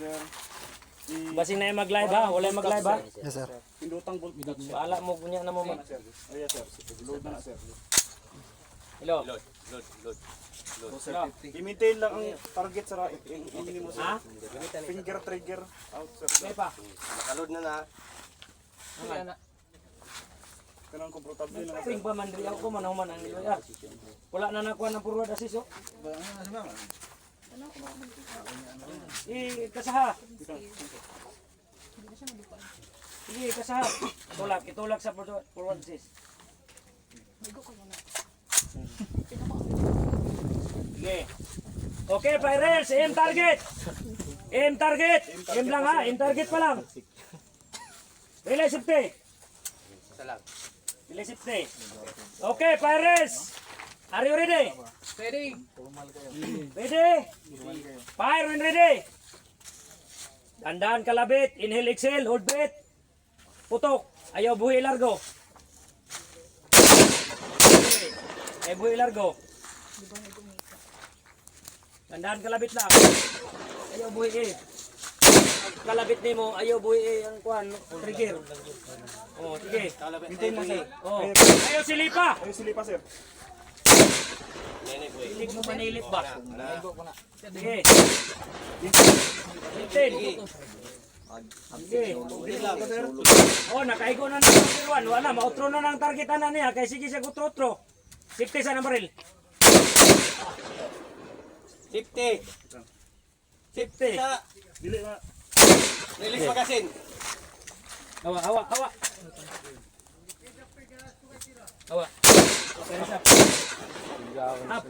Sir. I- Basing na yung mag-live ha. Wala yung mag-live ha. Yes, sir. Pindutang bolt cut, sir. Baala mo kunya na mo. Ma- na, sir. Oh, yes, sir. Load na na, sir. Hello. Load, load, load. So, sir, i-maintain lang ang target sa right. Hindi mo, sir. Ha? Finger trigger out, sir. May pa. Nakaload na na. Kanang komportable na, sir. Ping pa man riyaw ko man man ang. Wala na nakuha ng forward assist oh. Eh, kasaha. Sige, kasaha. Tulak, itulak sa forward assist. Sige. Okay, Pirates, aim target. Aim target. Aim lang ha, aim target pa lang. Relay safety. Relay safety. Okay, Pirates. Are you ready? Ready? Ready? Fire when ready. Tandaan kalabit. Inhale, exhale. Hold breath. Putok. Ayaw buhi largo. Ayaw buhi largo. Tandaan kalabit lang. Ayaw buhi eh. Kalabit ni mo, ayaw buhi eh ang kuhan, trigger. Oh, sige. Na, sir. Oh. Ayaw silipa. Ayun, silipa, sir. Hilig mo manilip ba? Sige. Maintain. Sige. Oh, nakaigo na ng number one. Wala, mautro na ng targetan na niya. Kaya sige siya kutro-utro. Safety sa numberil. Safety. Safety. Sa Dili na. release magazine. Hawa, hawa, hawa. Hawa. Up.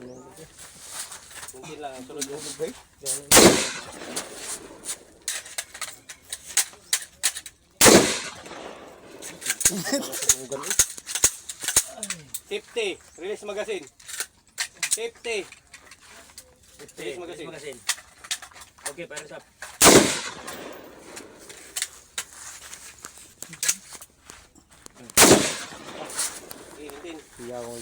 Hindi lang. Sunod yung Safety. Release magazine. Safety. Release magazine. magazine. Okay, para sa Maintain.